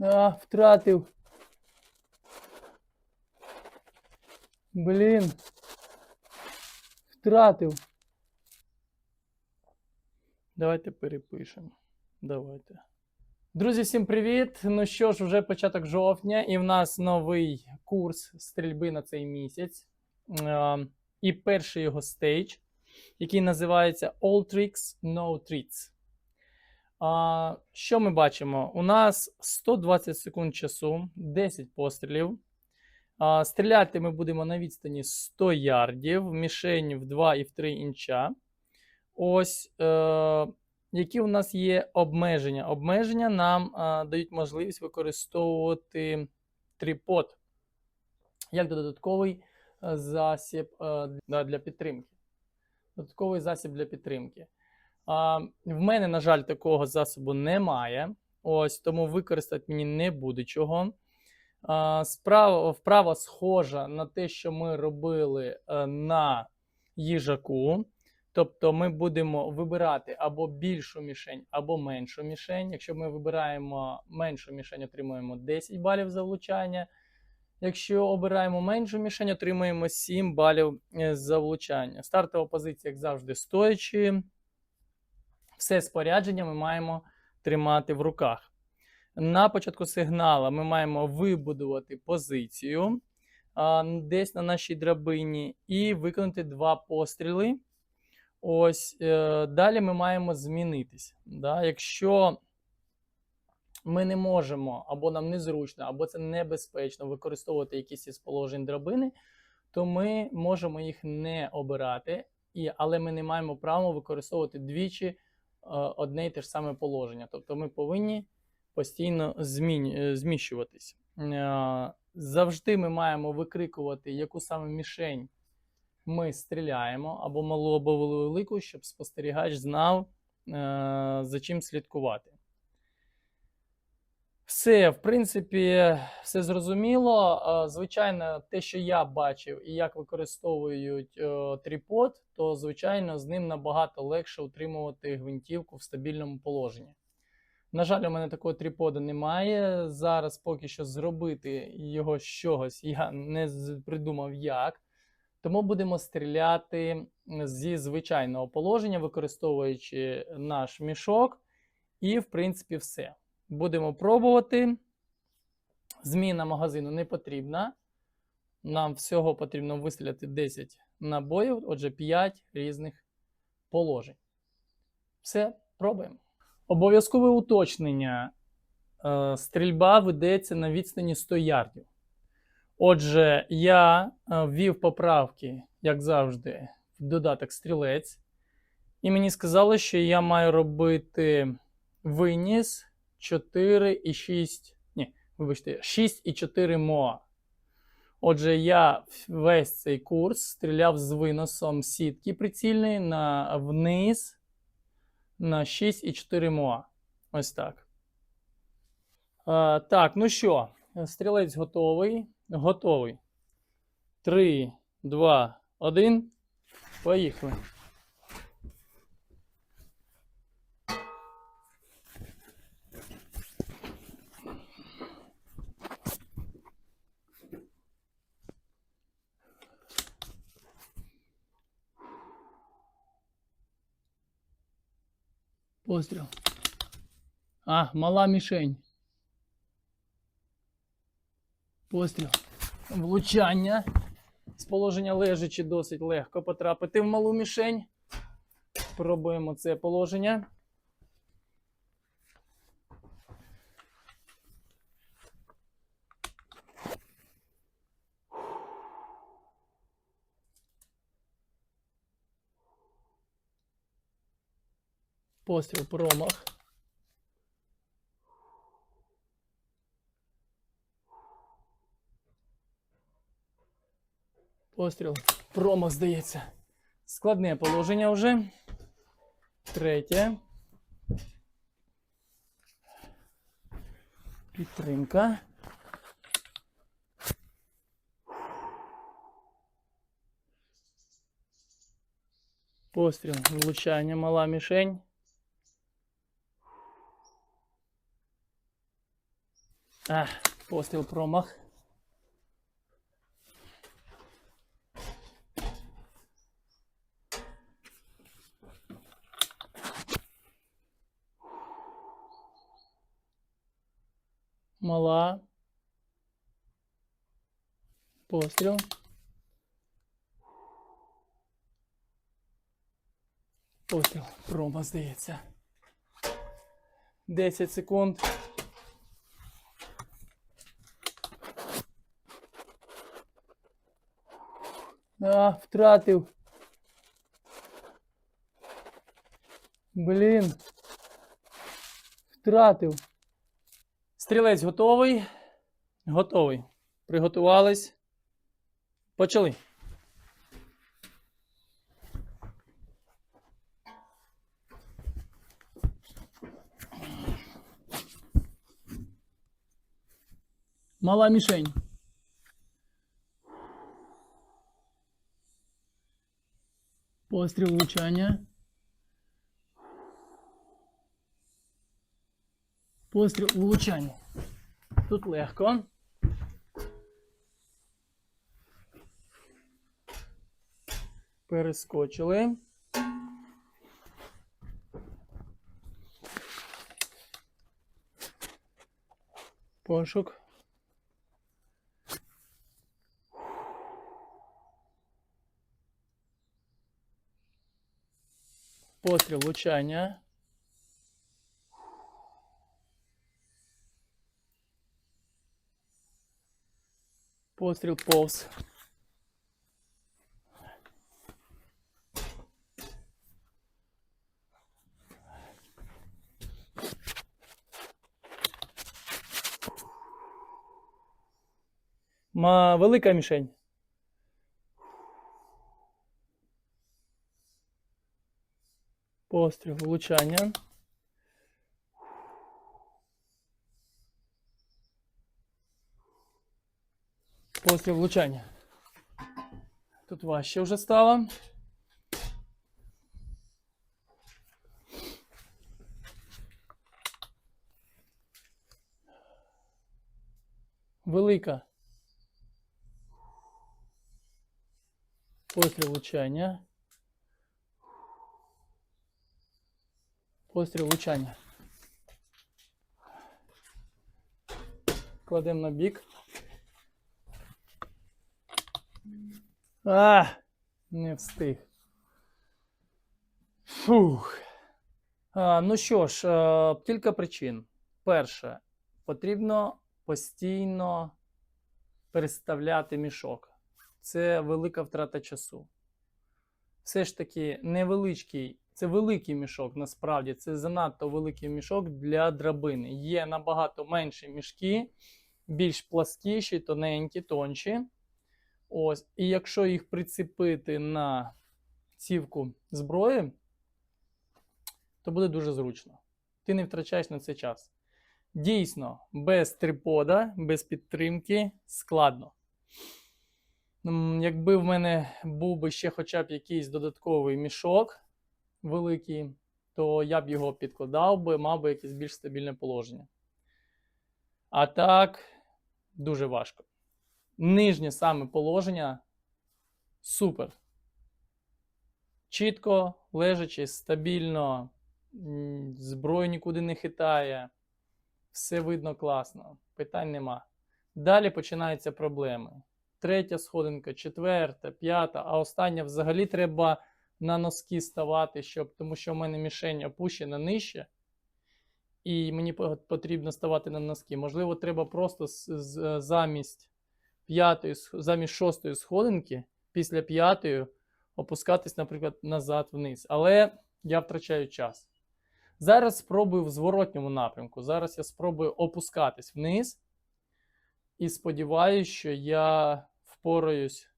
А, втратив. Блін. Втратив. Давайте перепишемо. Давайте. Друзі, всім привіт! Ну що ж, вже початок жовтня, і в нас новий курс стрільби на цей місяць. Е, І перший його стейдж, який називається All Tricks, No Treats. А, що ми бачимо? У нас 120 секунд часу, 10 пострілів. А, стріляти ми будемо на відстані 100 ярдів, мішень в 2 і в 3 інча. Ось е, які у нас є обмеження. Обмеження нам е, дають можливість використовувати трипод як додатковий е, засіб е, для, для підтримки. Додатковий засіб для підтримки. А, в мене, на жаль, такого засобу немає. Ось тому використати мені не буде чого. А, справа, вправа схожа на те, що ми робили е, на їжаку. Тобто ми будемо вибирати або більшу мішень, або меншу мішень. Якщо ми вибираємо меншу мішень, отримуємо 10 балів за влучання. Якщо обираємо меншу мішень, отримуємо 7 балів е, за влучання. Стартова позиція, як завжди, стоячи. Все спорядження ми маємо тримати в руках. На початку сигнала ми маємо вибудувати позицію а, десь на нашій драбині і виконати два постріли. Ось е, далі ми маємо змінитись. Да? Якщо ми не можемо, або нам незручно, або це небезпечно використовувати якісь із положень драбини, то ми можемо їх не обирати, і, але ми не маємо права використовувати двічі одне і те ж саме положення. Тобто ми повинні постійно змінь, е, зміщуватись. Е, завжди ми маємо викрикувати, яку саме мішень ми стріляємо, або малу, або велику, щоб спостерігач знав, е, за чим слідкувати. Все, в принципі, все зрозуміло. Е, Звичайно, те, що я бачив і як використовують е, тріпод, то звичайно з ним набагато легше утримувати гвинтівку в стабільному положенні. На жаль, у мене такого тріпода немає. Зараз поки що зробити його з чогось я не придумав як. Тому будемо стріляти зі звичайного положення, використовуючи наш мішок. І, в принципі, все. Будемо пробувати. Зміна магазину не потрібна. Нам всього потрібно вистріляти 10 набоїв, отже, 5 різних положень. Все, пробуємо. Обов'язкове уточнення. Е, Стрільба ведеться на відстані 100 ярдів. Отже, я е, ввів поправки, як завжди, в додаток стрілець. І мені сказали, що я маю робити виніс 4 і 6. Ні, вибачте, 6 і 4 МОА. Отже, я весь цей курс стріляв з виносом сітки прицільної на вниз на 6 і 4 МОА. Ось так. А, так, ну що, стрілець готовий. Готовий. 3, 2, 1. Поїхали. Постріл. А, мала мішень. Постріл. Влучання. З положення лежачи досить легко потрапити в малу мішень. Пробуємо це положення. Постріл промах. Постріл. Промах, здається. Складне положення вже. Третє. Підтримка. Постріл. Влучання, мала мішень. А, постріл промах. Мала. Постріл. Постріл. Прома, здається. 10 секунд. А, втратив. Блін. Втратив. Стрілець готовий. Готовий. Приготувались. Почали. Мала мішень. Постріл влучання. Постріл влучання. Тут легко. Перескочили. Пошук. Постріл влучання. Постріл повз. Ма велика мішень. Постріл влучання. Постріл влучання. Тут важче вже стало. Велика. Постріл влучання. Постріл влучання. Кладемо на бік. А, не встиг. Фух. А, ну що ж, е, кілька причин. Перше, потрібно постійно переставляти мішок. Це велика втрата часу. Все ж таки, невеличкий, це великий мішок, насправді, це занадто великий мішок для драбини. Є набагато менші мішки, більш пласкіші, тоненькі, тонші. Ось, і якщо їх прицепити на цівку зброї, то буде дуже зручно. Ти не втрачаєш на це час. Дійсно, без трипода, без підтримки складно. Якби в мене був би ще хоча б якийсь додатковий мішок великий, то я б його підкладав би, мав би якесь більш стабільне положення. А так, дуже важко нижнє саме положення супер. Чітко, лежачи, стабільно, зброю нікуди не хитає, все видно класно, питань нема. Далі починаються проблеми. Третя сходинка, четверта, п'ята, а остання взагалі треба на носки ставати, щоб, тому що в мене мішень опущена нижче. І мені потрібно ставати на носки. Можливо, треба просто замість п'ятої, замість шостої сходинки, після п'ятої опускатись, наприклад, назад вниз. Але я втрачаю час. Зараз спробую в зворотньому напрямку. Зараз я спробую опускатись вниз. І сподіваюся, що я впораюсь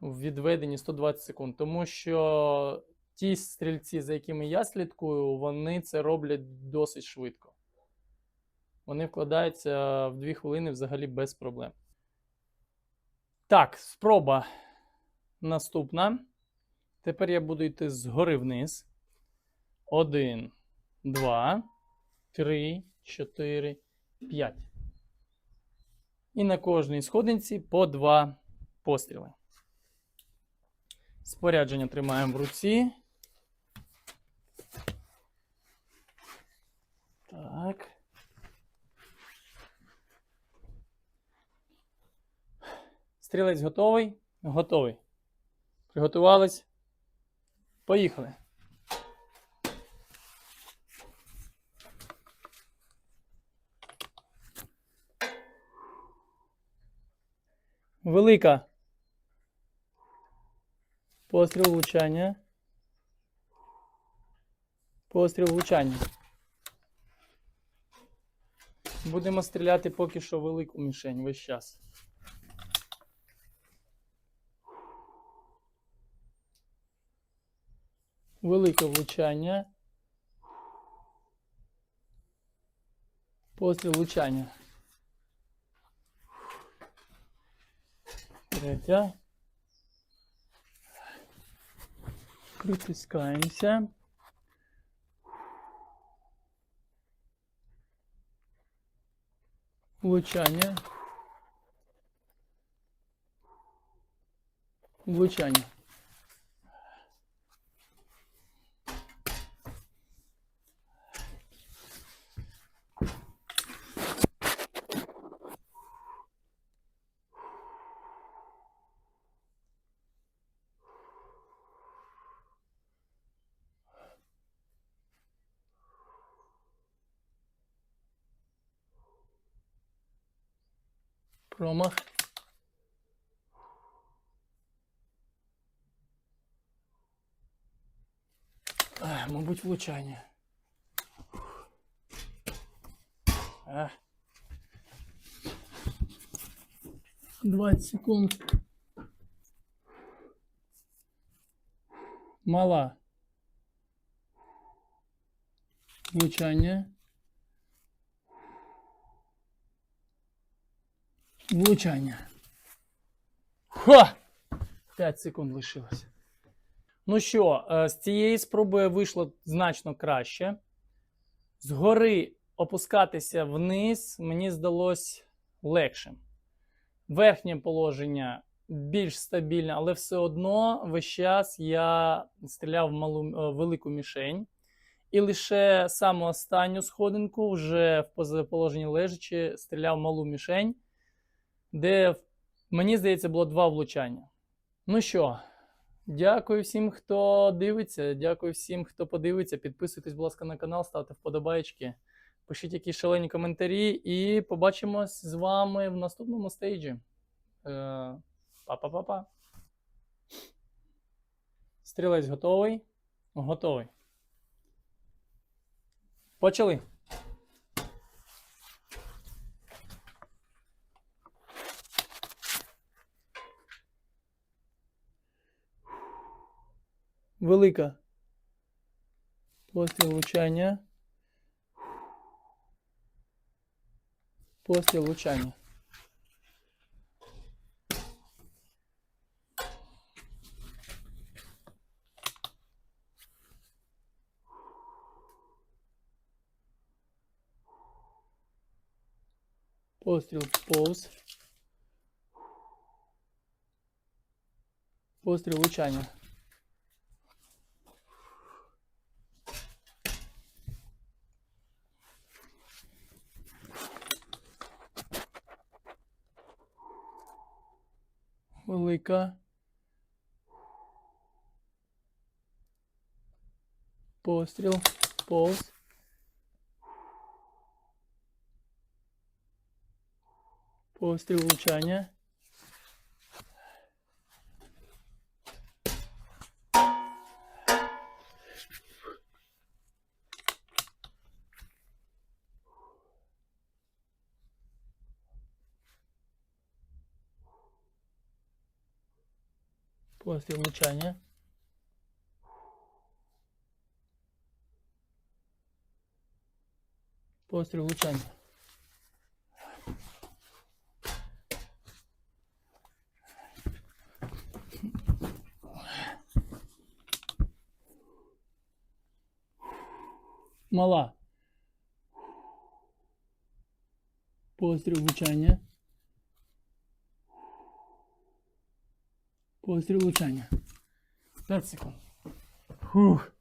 в відведенні 120 секунд. Тому що ті стрільці, за якими я слідкую, вони це роблять досить швидко. Вони вкладаються в 2 хвилини взагалі без проблем. Так, спроба наступна. Тепер я буду йти згори вниз. Один, два, три, чотири, 5. І на кожній сходинці по 2 постріли. Спорядження тримаємо в руці. Так. Стрілець готовий? Готовий. Приготувались? Поїхали. Велика. Постріл влучання. Постріл влучання. Будемо стріляти поки що велику мішень весь час. Велике влучання. Постріл влучання. Третя. Притискаємося. Влучання. Влучання. Промах. А, мабуть, влучання. А. 20 секунд. Мала. Влучання. Влучання. Ха! 5 секунд лишилось. Ну що, е, з цієї спроби вийшло значно краще. Згори опускатися вниз мені здалось легшим. Верхнє положення більш стабільне, але все одно весь час я стріляв в малу, е, велику мішень. І лише саму останню сходинку, вже в положенні лежачи, стріляв малу мішень, де мені здається було два влучання. Ну що, дякую всім, хто дивиться. Дякую всім, хто подивиться. Підписуйтесь, будь ласка, на канал, ставте вподобайки, пишіть якісь шалені коментарі, і побачимось з вами в наступному стейджі. Е, Па-па-па-па. Стрілець готовий? Готовий. Почали. Велика. Постріл влучання. Постріл влучання. Постріл повз. Постріл влучання. Велика. Постріл. Повз. Постріл влучання. Постріл влучання. Постріл влучання. Мала. Постріл влучання. Постріл влучання. 5 секунд. Фух.